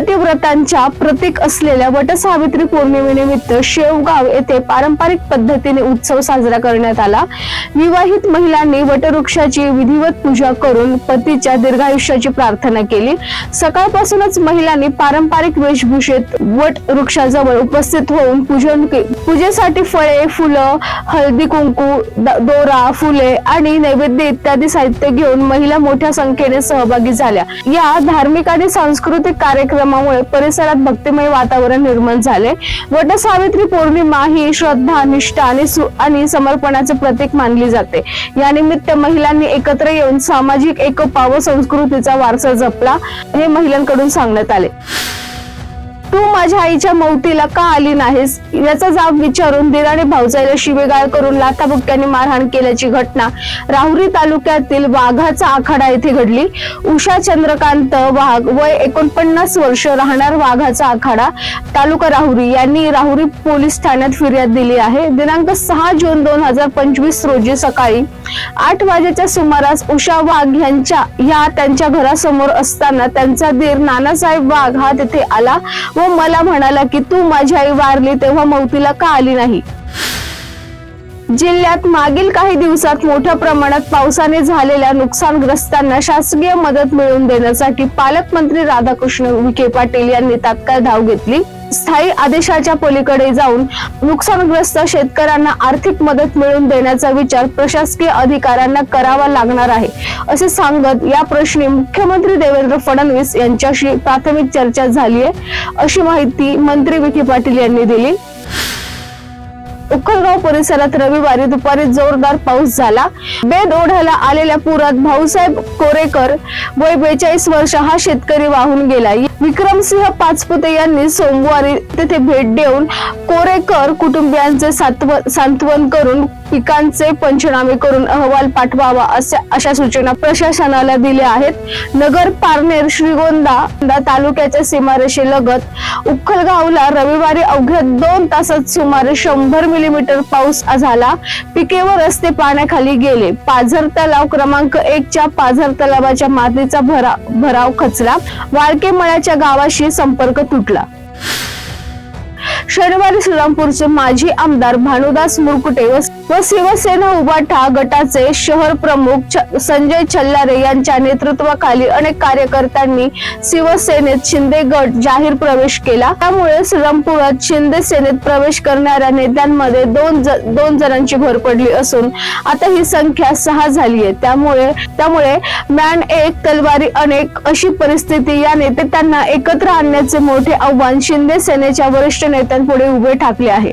पतिव्रतांच्या प्रतीक असलेल्या वटसावित्री पौर्णिमेनिमित्त शेवगाव येथे पारंपरिक पद्धतीने उत्सव साजरा करण्यात आला. विवाहित महिलांनी वटवृक्षाची विधिवत पूजा करून पतीच्या दीर्घायुष्याची प्रार्थना केली. सकाळपासूनच महिलांनी पारंपरिक वेशभूषेत वट वृक्षाजवळ उपस्थित होऊन पूजन पूजेसाठी फळे फुलं हळदी कुंकू दोरा फुले आणि नैवेद्य इत्यादी साहित्य घेऊन महिला मोठ्या संख्येने सहभागी झाल्या. या धार्मिक आणि सांस्कृतिक कार्यक्रम कार्यक्रमामुळे परिसरात भक्तिमय वातावरण निर्माण झाले. वटसावित्री पौर्णिमा ही श्रद्धा निष्ठा आणि आणि समर्पणाचे प्रतीक मानली जाते. या निमित्त महिलांनी एकत्र येऊन सामाजिक एकोपा व संस्कृतीचा वारसा जपला हे महिलांकडून सांगण्यात आले. तू माझ्या आईच्या मौतीला का आली नाहीस? याचा जाब विचारून दिराने भाऊजाईला शिवेगाळ करून लाथाबुक्क्यांनी मारहाण केल्याची घटना राहुरी तालुक्यातील वाघाचा आखाडा येथे घडली. उषा चंद्रकांत वाघ वय एकोणपन्नास वर्ष राहणार वाघाचा आखाडा तालुका राहुरी यांनी राहुरी पोलीस ठाण्यात फिर्याद दिली आहे. दिनांक सहा जून दोन हजार पंचवीस रोजी सकाळी आठ वाजेच्या सुमारास उषा वाघ यांच्या ह्या त्यांच्या घरासमोर असताना त्यांचा दीर नानासाहेब वाघ हा तिथे आला. व मला म्हणाला की तू माझी आई वारली तेव्हा मौतीला का आली नाही? जिल्ह्यात मागील काही दिवसात मोठ्या प्रमाणात पावसाने झालेल्या नुकसानग्रस्तांना शासकीय मदत मिळवून देण्यासाठी पालकमंत्री राधाकृष्ण विखे पाटील यांनी तात्काळ धाव घेतली. स्थायी आदेशाच्या पलीकडे जाऊन नुकसानग्रस्त शेतकऱ्यांना आर्थिक मदत मिळवून देण्याचा विचार प्रशासकीय अधिकाऱ्यांना करावा लागणार आहे असे सांगत या प्रश्नी मुख्यमंत्री देवेंद्र फडणवीस यांच्याशी प्राथमिक चर्चा झाली आहे अशी माहिती मंत्री विखे पाटील यांनी दिली. उक्कलगाव परिसरात रविवारी दुपारी जोरदार पाऊस झाला. बेद ओढ्याला आलेल्या पुरात भाऊसाहेब कोरेकर वय बेचाळीस वर्ष हा शेतकरी वाहून गेला. विक्रमसिंह पाचपुते यांनी सोमवारी तेथे भेट देऊन कोरेकर कुटुंबियांचे सात्व- सांत्वन करून पिकांचे पंचनामे करून अहवाल पाठवावा असे अशा सूचना प्रशासनाला दिल्या आहेत. नगर पारनेर श्रीगोंदा तालुक्याच्या सीमारेषेलगत उक्खलगावला रविवारी अवघ्या दोन तासात सुमारे शंभर मिलीमीटर पाऊस झाला. पिके व रस्ते पाण्याखाली गेले. पाझर तलाव क्रमांक एक च्या पाझर तलावाच्या मातीचा भरा भराव खचला. वाळके मळ्याच्या गावाशी संपर्क तुटला. शनिवारी श्रीरामपूरचे माजी आमदार भानुदास मुरकुटे व व शिवसेना उभाठा गटाचे शहर प्रमुख छ- संजय छल्लारे यांच्या नेतृत्वाखाली अनेक कार्यकर्त्यांनी शिवसेनेत शिंदे गट जाहीर प्रवेश केला. त्यामुळे श्रीरामपुरात शिंदे सेनेत प्रवेश करणाऱ्या नेत्यांमध्ये दोन ज- दोन जणांची भर पडली असून आता ही संख्या सहा झाली आहे त्यामुळे त्यामुळे मॅन एक तलवारी अनेक अशी परिस्थिती या नेते त्यांना एकत्र आणण्याचे मोठे आव्हान शिंदे सेनेच्या वरिष्ठ नेत्यांपुढे उभे ठाकले आहे.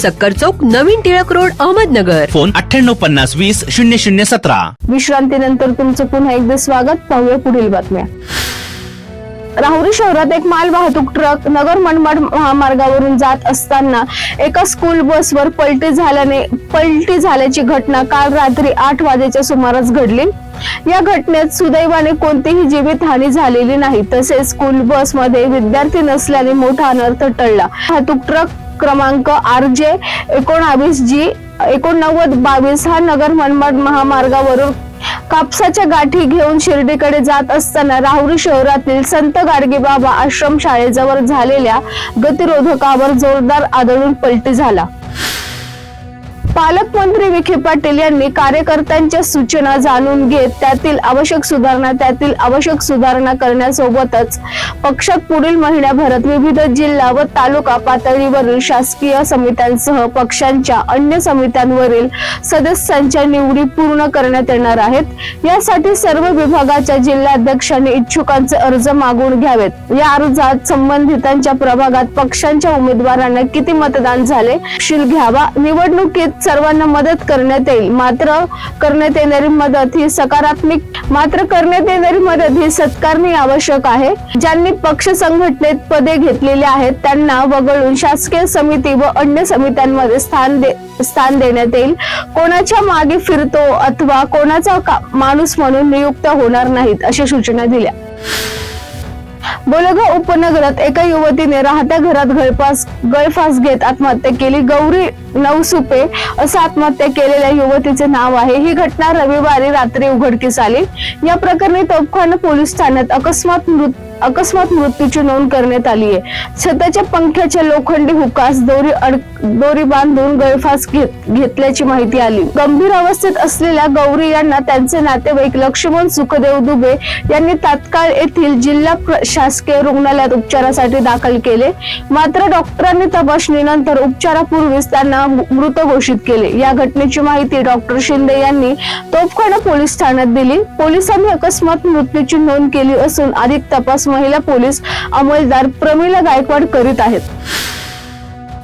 सक्कर चौक नवीन टिळक रोड अहमदनगर. फोन अठ्ठ्याण्णव पन्नास वीस शून्य शून्य सतरा. विश्रांतीनंतर तुमचं पुन्हा एकदा स्वागत. पाहूया पुढील बातम्या. राहुरी शहरात एक माल वाहतूक ट्रक नगर मनमाड महामार्गावरून जात असताना एका स्कूल बसवर पलटी झाल्याने पलटी झाल्याची घटना काल रात्री आठ वाजेच्या सुमारास घडली. या घटनेत सुदैवाने कोणतीही जीवित हानी झालेली नाही. तसेच स्कूल बसमध्ये विद्यार्थी नसल्याने मोठा अनर्थ टळला. वाहतूक ट्रक क्रमांक आर जे एकोणावीस जी एकोणनव्वद बावीस हा नगर मनमाड महामार्गावरून कापसाच्या गाठी घेऊन शिर्डीकडे जात असताना राहुरी शहरातील संत गाडगे बाबा आश्रम शाळेजवळ झालेल्या गतिरोधकावर जोरदार आदळून पलटी झाला. पालकमंत्री विखे पाटील यांनी कार्यकर्त्यांच्या सूचना जाणून घेत त्यातील आवश्यक सुधारणा त्यातील आवश्यक सुधारणा करण्यासोबतच पक्षात पुढील महिन्याभरात विविध जिल्हा व तालुका पातळीवरील शासकीय समित्यांसह पक्षांच्या अन्य समित्यांवरील सदस्यांच्या निवडी पूर्ण करण्यात येणार आहेत. यासाठी सर्व विभागाच्या जिल्हाध्यक्षांनी इच्छुकांचे अर्ज मागून घ्यावेत. या अर्जात संबंधितांच्या प्रभागात पक्षांच्या उमेदवारांना किती मतदान झाले? शील घ्यावा. निवडणुकीत सर्वांना मदत करण्यात येईल. मात्र करण्यात येणारी मदत ही सकारात्मक मात्र करण्यात येणारी मदत ही सत्कारणी आवश्यक आहे. ज्यांनी पक्ष संघटनेत पदे घेतलेली आहेत त्यांना वगळून शासकीय समिती व अन्य समित्यांमध्ये स्थान दे स्थान देण्यात येईल. कोणाच्या मागे फिरतो अथवा कोणाचा माणूस म्हणून नियुक्त होणार नाहीत अशा सूचना दिल्या. बोलेगाव उपनगरात एका युवतीने राहत्या घरात गळफास गळफास घेत आत्महत्या केली. गौरी नवसुपे असं आत्महत्या केलेल्या युवतीचे नाव आहे. ही घटना रविवारी रात्री उघडकीस आली. या प्रकरणी तोफखाना पोलीस ठाण्यात अकस्मात मृत अकस्मात मृत्यूची नोंद करण्यात आली आहे छताच्या पंख्याच्या लोखंडी हुकास दोरी अड दोरी बांधून गळफास घेत घेतल्याची माहिती आली. गंभीर अवस्थेत असलेल्या गौरी यांना त्यांचे नातेवाईक लक्ष्मण सुखदेव दुबे यांनी तात्काळ येथील जिल्हा शासकीय रुग्णालयात उपचारासाठी दाखल केले. मात्र डॉक्टरांनी तपासणीनंतर उपचारापूर्वीच त्यांना मृत घोषित केले. या घटनेची माहिती डॉक्टर शिंदे यांनी तोफखाना पोलीस ठाण्यात दिली. पोलिसांनी अकस्मात मृत्यूची नोंद केली असून अधिक तपास महिला पोलीस अंमलदार प्रमिला गायकवाड करीत आहेत.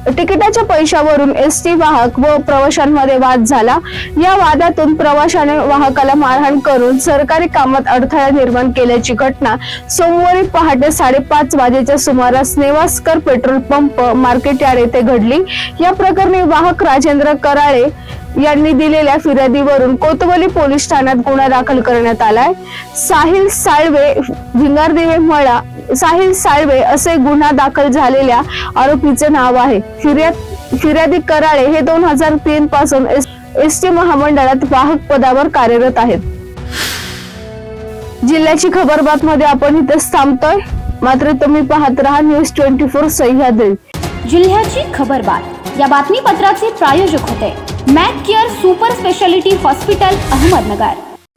तिकिटाच्या पैशावरून एस टी वाहक व प्रवाशांमध्ये वाद झाला. या वादातून प्रवाशाने वाहकाला मारहाण करून सरकारी कामात अडथळा निर्माण केल्याची घटना सोमवारी पहाटे साडेपाच वाजेच्या सुमारास Nevaskar petrol pump market yard येथे घडली. या प्रकरणी वाहक राजेंद्र कराळे यांनी दिलेल्या फिर्यादीवरून कोतवली पोलीस ठाण्यात गुन्हा दाखल करण्यात आलाय. साहिल साळवे भिंगारदेवे मळा साहिल साळवे असे गुन्हा दाखल झालेल्या आरोपीचे नाव आहे. फिर्याद फिर्यादी कराळे हे दोन हजार तीन पासून एस टी महामंडळात वाहक पदावर कार्यरत आहेत. जिल्ह्याची खबरबात मध्ये आपण इथेच थांबतोय. मात्र तुम्ही पाहत राहा न्यूज ट्वेंटी फोर सह्याद्री. जिल्ह्याची खबरबात या बातमीपत्राचे प्रायोजक होते. Mac care super speciality hospital Ahmednagar.